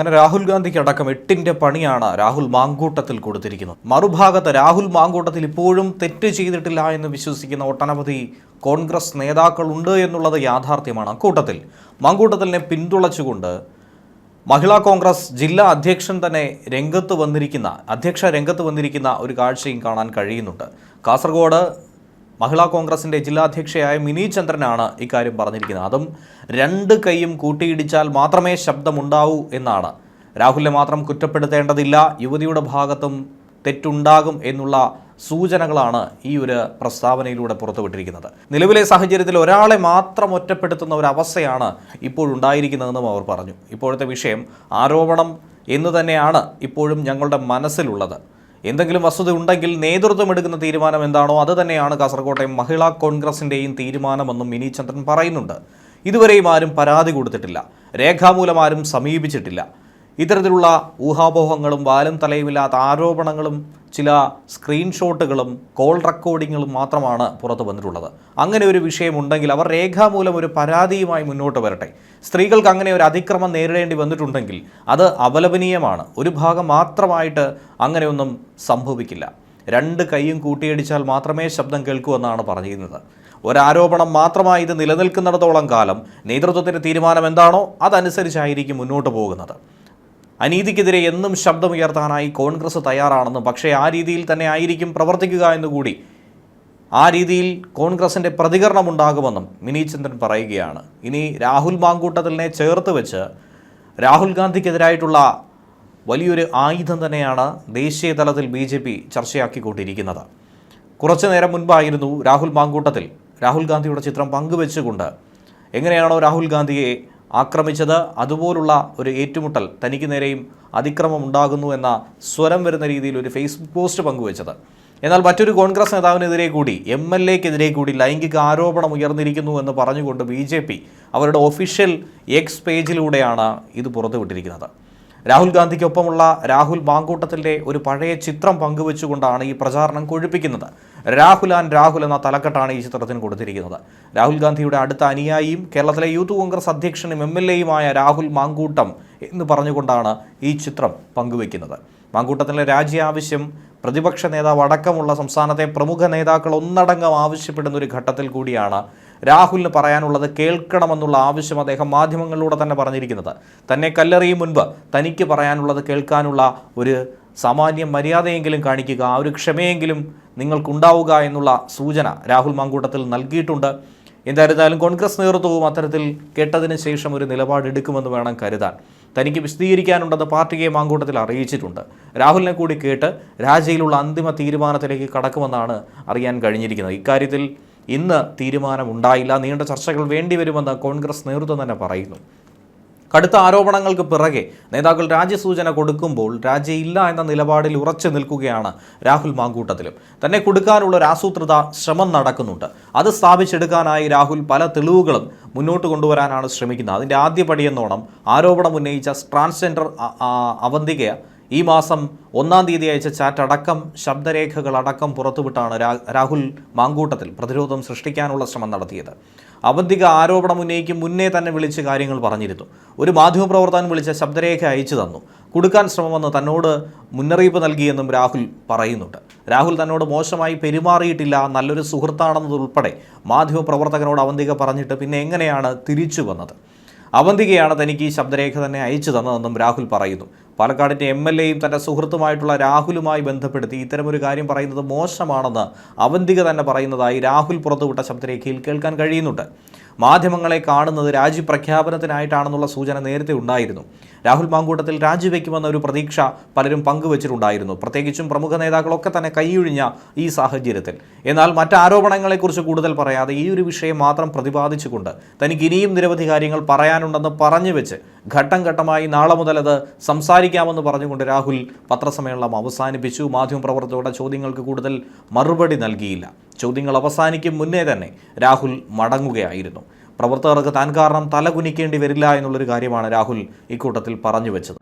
അങ്ങനെ രാഹുൽ ഗാന്ധിക്ക് അടക്കം എട്ടിന്റെ പണിയാണ് രാഹുൽ മാങ്കൂട്ടത്തിൽ കൊടുത്തിരിക്കുന്നത്. മറുഭാഗത്ത് രാഹുൽ മാങ്കൂട്ടത്തിൽ ഇപ്പോഴും തെറ്റ് ചെയ്തിട്ടില്ല എന്ന് വിശ്വസിക്കുന്ന ഒട്ടനവധി കോൺഗ്രസ് നേതാക്കളുണ്ട് എന്നുള്ളത് യാഥാർത്ഥ്യമാണ് അക്കൂട്ടത്തിൽ. മാങ്കൂട്ടത്തിനെ പിന്തുണച്ചുകൊണ്ട് മഹിളാ കോൺഗ്രസ് ജില്ലാ അധ്യക്ഷൻ തന്നെ രംഗത്ത് വന്നിരിക്കുന്ന അധ്യക്ഷ രംഗത്ത് വന്നിരിക്കുന്ന ഒരു കാഴ്ചയും കാണാൻ കഴിയുന്നുണ്ട്. കാസർഗോഡ് മഹിളാ കോൺഗ്രസിന്റെ ജില്ലാധ്യക്ഷയായ മിനി ചന്ദ്രനാണ് ഇക്കാര്യം പറഞ്ഞിരിക്കുന്നത്. അതും രണ്ട് കൈയും കൂട്ടിയിടിച്ചാൽ മാത്രമേ ശബ്ദമുണ്ടാവൂ എന്നാണ്. രാഹുലിനെ മാത്രം കുറ്റപ്പെടുത്തേണ്ടതില്ല യുവതിയുടെ ഭാഗത്തും തെറ്റുണ്ടാകും എന്നുള്ള സൂചനകളാണ് ഈ ഒരു പ്രസ്താവനയിലൂടെ പുറത്തുവിട്ടിരിക്കുന്നത്. നിലവിലെ സാഹചര്യത്തിൽ ഒരാളെ മാത്രം ഒറ്റപ്പെടുത്തുന്ന ഒരു അവസ്ഥയാണ് ഇപ്പോഴുണ്ടായിരിക്കുന്നതെന്നും അവർ പറഞ്ഞു. ഇപ്പോഴത്തെ വിഷയം ആരോപണം എന്ന് തന്നെയാണ് ഇപ്പോഴും ഞങ്ങളുടെ മനസ്സിലുള്ളത്. എന്തെങ്കിലും വസ്തുത ഉണ്ടെങ്കിൽ നേതൃത്വം എടുക്കുന്ന തീരുമാനം എന്താണോ അത് തന്നെയാണ് കാസർകോട്ടെ മഹിളാ കോൺഗ്രസിന്റെയും തീരുമാനമെന്നും മിനി ചന്ദ്രൻ പറയുന്നുണ്ട്. ഇതുവരെയും ആരും പരാതി കൊടുത്തിട്ടില്ല. രേഖാമൂലം ആരും സമീപിച്ചിട്ടില്ല. ഇത്തരത്തിലുള്ള ഊഹാപോഹങ്ങളും വാലും തലയുമില്ലാത്ത ആരോപണങ്ങളും ചില സ്ക്രീൻഷോട്ടുകളും കോൾ റെക്കോർഡിങ്ങുകളും മാത്രമാണ് പുറത്തു വന്നിട്ടുള്ളത്. അങ്ങനെ ഒരു വിഷയമുണ്ടെങ്കിൽ അവർ രേഖാമൂലം ഒരു പരാതിയുമായി മുന്നോട്ട് വരട്ടെ. സ്ത്രീകൾക്ക് അങ്ങനെ ഒരു അതിക്രമം നേരിടേണ്ടി വന്നിട്ടുണ്ടെങ്കിൽ അത് അപലപനീയമാണ് ഒരു ഭാഗം മാത്രമായിട്ട് അങ്ങനെയൊന്നും സംഭവിക്കില്ല. രണ്ട് കൈയും കൂട്ടിയടിച്ചാൽ മാത്രമേ ശബ്ദം കേൾക്കൂ എന്നാണ് പറഞ്ഞിരുന്നത്. ഒരാരോപണം മാത്രമായി ഇത് നിലനിൽക്കുന്നിടത്തോളം കാലം നേതൃത്വത്തിന്റെ തീരുമാനം എന്താണോ അതനുസരിച്ചായിരിക്കും മുന്നോട്ട് പോകുന്നത്. അനീതിക്കെതിരെ എന്നും ശബ്ദമുയർത്താനായി കോൺഗ്രസ് തയ്യാറാണെന്നും പക്ഷേ ആ രീതിയിൽ തന്നെ ആയിരിക്കും പ്രവർത്തിക്കുക എന്നുകൂടി ആ രീതിയിൽ കോൺഗ്രസിന്റെ പ്രതികരണം ഉണ്ടാകുമെന്നും മിനി ചന്ദ്രൻ പറയുകയാണ്. ഇനി രാഹുൽ മാങ്കൂട്ടത്തിലിനെ ചേർത്ത് വെച്ച് രാഹുൽ ഗാന്ധിക്കെതിരായിട്ടുള്ള വലിയൊരു ആയുധം തന്നെയാണ് ദേശീയ തലത്തിൽ ബി ജെ പി ചർച്ചയാക്കിക്കൊണ്ടിരിക്കുന്നത്. കുറച്ചു നേരം മുൻപായിരുന്നു രാഹുൽ മാങ്കൂട്ടത്തിൽ രാഹുൽ ഗാന്ധിയുടെ ചിത്രം പങ്കുവെച്ചുകൊണ്ട് എങ്ങനെയാണോ രാഹുൽ ഗാന്ധിയെ ആക്രമിച്ചത് അതുപോലുള്ള ഒരു ഏറ്റുമുട്ടൽ തനിക്ക് നേരെയും അതിക്രമം ഉണ്ടാകുന്നു എന്ന സ്വരം വരുന്ന രീതിയിൽ ഒരു ഫേസ്ബുക്ക് പോസ്റ്റ് പങ്കുവച്ചത്. എന്നാൽ മറ്റൊരു കോൺഗ്രസ് നേതാവിനെതിരെ കൂടി എം എൽ എക്കെതിരെ കൂടി ലൈംഗിക ആരോപണം ഉയർന്നിരിക്കുന്നു എന്ന് പറഞ്ഞുകൊണ്ട് ബി അവരുടെ ഒഫീഷ്യൽ എക്സ് പേജിലൂടെയാണ് ഇത് പുറത്തുവിട്ടിരിക്കുന്നത്. രാഹുൽ ഗാന്ധിക്കൊപ്പമുള്ള രാഹുൽ മാങ്കൂട്ടത്തിന്റെ ഒരു പഴയ ചിത്രം പങ്കുവെച്ചുകൊണ്ടാണ് ഈ പ്രചാരണം കൊഴുപ്പിക്കുന്നത്. രാഹുൽ ആൻഡ് രാഹുൽ എന്ന തലക്കെട്ടാണ് ഈ ചിത്രത്തിന് കൊടുത്തിരിക്കുന്നത്. രാഹുൽ ഗാന്ധിയുടെ അടുത്ത അനുയായിയും കേരളത്തിലെ യൂത്ത് കോൺഗ്രസ് അധ്യക്ഷനും എം എൽ എയുമായ രാഹുൽ മാങ്കൂട്ടം എന്ന് പറഞ്ഞുകൊണ്ടാണ് ഈ ചിത്രം പങ്കുവെക്കുന്നത് മാങ്കൂട്ടത്തിലെ രാജ്യ ആവശ്യം പ്രതിപക്ഷ നേതാവ് അടക്കമുള്ള സംസ്ഥാനത്തെ പ്രമുഖ നേതാക്കൾ ഒന്നടങ്കം ആവശ്യപ്പെടുന്ന ഒരു ഘട്ടത്തിൽ കൂടിയാണ് രാഹുലിന് പറയാനുള്ളത് കേൾക്കണമെന്നുള്ള ആവശ്യം അദ്ദേഹം മാധ്യമങ്ങളിലൂടെ തന്നെ പറഞ്ഞിരിക്കുന്നത്. തന്നെ കല്ലെറിയും മുൻപ് തനിക്ക് പറയാനുള്ളത് കേൾക്കാനുള്ള ഒരു സാമാന്യ മര്യാദയെങ്കിലും കാണിക്കുക ആ ഒരു ക്ഷമയെങ്കിലും നിങ്ങൾക്കുണ്ടാവുക എന്നുള്ള സൂചന രാഹുൽ മാങ്കൂട്ടത്തിൽ നൽകിയിട്ടുണ്ട്. എന്തായിരുന്നാലും കോൺഗ്രസ് നേതൃത്വവും അത്തരത്തിൽ കേട്ടതിന് ശേഷം ഒരു നിലപാടെടുക്കുമെന്ന് വേണം കരുതാൻ. തനിക്ക് വിശദീകരിക്കാനുണ്ടെന്ന് പാർട്ടിയെ മാങ്കൂട്ടത്തിൽ അറിയിച്ചിട്ടുണ്ട്. രാഹുലിനെ കൂടി കേട്ട് രാജയിലുള്ള അന്തിമ തീരുമാനത്തിലേക്ക് കടക്കുമെന്നാണ് അറിയാൻ കഴിഞ്ഞിരിക്കുന്നത്. ഇക്കാര്യത്തിൽ ഇന്ന് തീരുമാനമുണ്ടായില്ല. നീണ്ട ചർച്ചകൾ വേണ്ടിവരുമെന്ന് കോൺഗ്രസ് നേതൃത്വം തന്നെ പറയുന്നു. കടുത്ത ആരോപണങ്ങൾക്ക് പിറകെ നേതാക്കൾ രാജ്യസൂചന കൊടുക്കുമ്പോൾ രാജ്യയില്ല എന്ന നിലപാടിൽ ഉറച്ചു നിൽക്കുകയാണ് രാഹുൽ മാങ്കൂട്ടത്തിലും. തന്നെ കൊടുക്കാനുള്ള ഒരു ആസൂത്രിത ശ്രമം നടക്കുന്നുണ്ട്. അത് സ്ഥാപിച്ചെടുക്കാനായി രാഹുൽ പല തെളിവുകളും മുന്നോട്ട് കൊണ്ടുവരാനാണ് ശ്രമിക്കുന്നത്. അതിന്റെ ആദ്യപടിയെന്നോണം ആരോപണം ഉന്നയിച്ച ട്രാൻസ്ജെൻഡർ അവന്തിക ഈ മാസം ഒന്നാം തീയതി അയച്ച ചാറ്റ് അടക്കം ശബ്ദരേഖകൾ അടക്കം പുറത്തുവിട്ടാണ് രാഹുൽ മാങ്കൂട്ടത്തിൽ പ്രതിരോധം സൃഷ്ടിക്കാനുള്ള ശ്രമം നടത്തിയത്. അവന്തിക ആരോപണം ഉന്നയിക്കും മുന്നേ തന്നെ വിളിച്ച് കാര്യങ്ങൾ പറഞ്ഞിരുന്നു. ഒരു മാധ്യമപ്രവർത്തകൻ വിളിച്ച ശബ്ദരേഖ അയച്ചു തന്നു. കൊടുക്കാൻ ശ്രമമെന്ന് തന്നോട് മുന്നറിയിപ്പ് നൽകിയെന്നും രാഹുൽ പറയുന്നുണ്ട്. രാഹുൽ തന്നോട് മോശമായി പെരുമാറിയിട്ടില്ല നല്ലൊരു സുഹൃത്താണെന്നതുൾപ്പെടെ മാധ്യമപ്രവർത്തകനോട് അവന്തിക പറഞ്ഞിട്ട് പിന്നെ എങ്ങനെയാണ് തിരിച്ചു വന്നത്? അവന്തികയാണ് തനിക്ക് ഈ ശബ്ദരേഖ തന്നെ അയച്ചു തന്നതെന്നും രാഹുൽ പറയുന്നു. പാലക്കാടിന്റെ എം എൽ എയും തന്റെ സുഹൃത്തുമായിട്ടുള്ള രാഹുലുമായി ബന്ധപ്പെടുത്തി ഇത്തരമൊരു കാര്യം പറയുന്നത് മോശമാണെന്ന് അവന്തിക തന്നെ പറയുന്നതായി രാഹുൽ പുറത്തുവിട്ട ശബ്ദരേഖയിൽ കേൾക്കാൻ കഴിയുന്നുണ്ട്. മാധ്യമങ്ങളെ കാണുന്നത് രാജ്യപ്രഖ്യാപനത്തിനായിട്ടാണെന്നുള്ള സൂചന നേരത്തെ ഉണ്ടായിരുന്നു. രാഹുൽ മാങ്കൂട്ടത്തിൽ രാജിവെക്കുമെന്ന ഒരു പ്രതീക്ഷ പലരും പങ്കുവച്ചിട്ടുണ്ടായിരുന്നു. പ്രത്യേകിച്ചും പ്രമുഖ നേതാക്കളൊക്കെ തന്നെ കൈയൊഴിഞ്ഞ ഈ സാഹചര്യത്തിൽ. എന്നാൽ മറ്റാരോപണങ്ങളെക്കുറിച്ച് കൂടുതൽ പറയാതെ ഈ ഒരു വിഷയം മാത്രം പ്രതിപാദിച്ചുകൊണ്ട് തനിക്ക് ഇനിയും നിരവധി കാര്യങ്ങൾ പറയാനുണ്ടെന്ന് പറഞ്ഞു വെച്ച് ഘട്ടം ഘട്ടമായി നാളെ മുതൽ അത് സംസാരിക്കാമെന്ന് പറഞ്ഞുകൊണ്ട് രാഹുൽ പത്രസമ്മേളനം അവസാനിപ്പിച്ചു. മാധ്യമപ്രവർത്തകരുടെ ചോദ്യങ്ങൾക്ക് കൂടുതൽ മറുപടി നൽകിയില്ല. ചോദ്യങ്ങൾ അവസാനിക്കും മുന്നേ തന്നെ രാഹുൽ മടങ്ങുകയായിരുന്നു. പ്രവർത്തകർക്ക് താൻ കാരണം തല കുനിക്കേണ്ടി വരില്ല എന്നുള്ളൊരു കാര്യമാണ് രാഹുൽ ഇക്കൂട്ടത്തിൽ പറഞ്ഞു വെച്ചത്.